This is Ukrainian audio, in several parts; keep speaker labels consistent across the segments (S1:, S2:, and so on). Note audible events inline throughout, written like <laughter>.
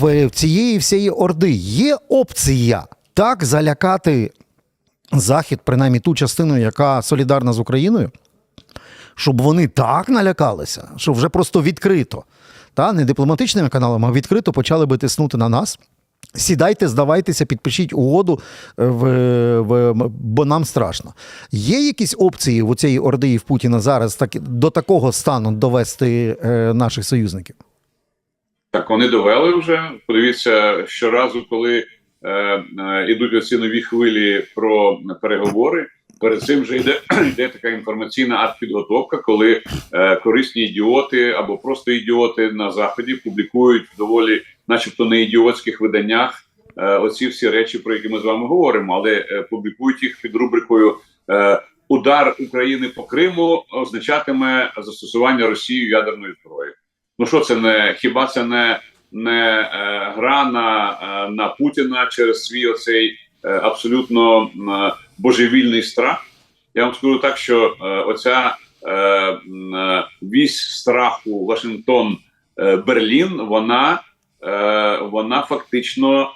S1: в цієї всієї орди є опція так залякати Захід, принаймні ту частину, яка солідарна з Україною, щоб вони так налякалися, що вже просто відкрито, та не дипломатичними каналами, а відкрито почали би тиснути на нас. Сідайте, здавайтеся, підпишіть угоду, е, в, в, бо нам страшно. Є якісь опції у цієї орди і в Путіна зараз так, до такого стану довести е, наших союзників?
S2: Так вони довели вже. Подивіться, щоразу, коли е, е, ідуть оці нові хвилі про переговори. Перед цим вже йде, <clears throat> йде така інформаційна артпідготовка, коли е, корисні ідіоти або просто ідіоти на заході публікують в доволі, начебто, не ідіотських виданнях е, оці всі речі, про які ми з вами говоримо, але е, публікують їх під рубрикою е, Удар України по Криму означатиме застосування Росією ядерної зброї. Ну що це не хіба це не, не е, гра на, е, на Путіна через свій оцей е, абсолютно е, божевільний страх? Я вам скажу так, що е, оця е, е, вісь страху Вашингтон е, Берлін, вона, е, вона фактично е,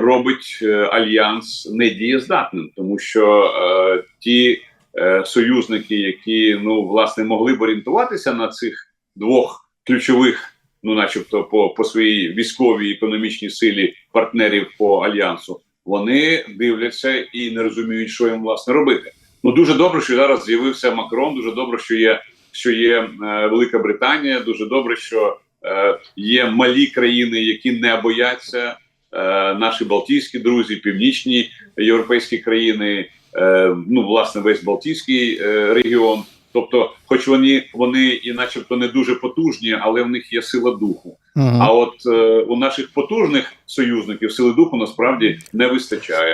S2: робить е, альянс недієздатним, тому що е, ті е, союзники, які ну власне могли б орієнтуватися на цих двох ключових, ну начебто, по, по своїй військовій економічній силі партнерів по альянсу, вони дивляться і не розуміють, що їм власне робити. Ну дуже добре, що зараз з'явився Макрон. Дуже добре, що є що є е, Велика Британія. Дуже добре, що е, є малі країни, які не бояться. Е, наші Балтійські друзі, північні європейські країни, е, ну власне весь Балтійський е, регіон. Тобто, хоч вони вони і, начебто, не дуже потужні, але в них є сила духу.
S1: Угу.
S2: А от е, у наших потужних союзників сили духу насправді не вистачає.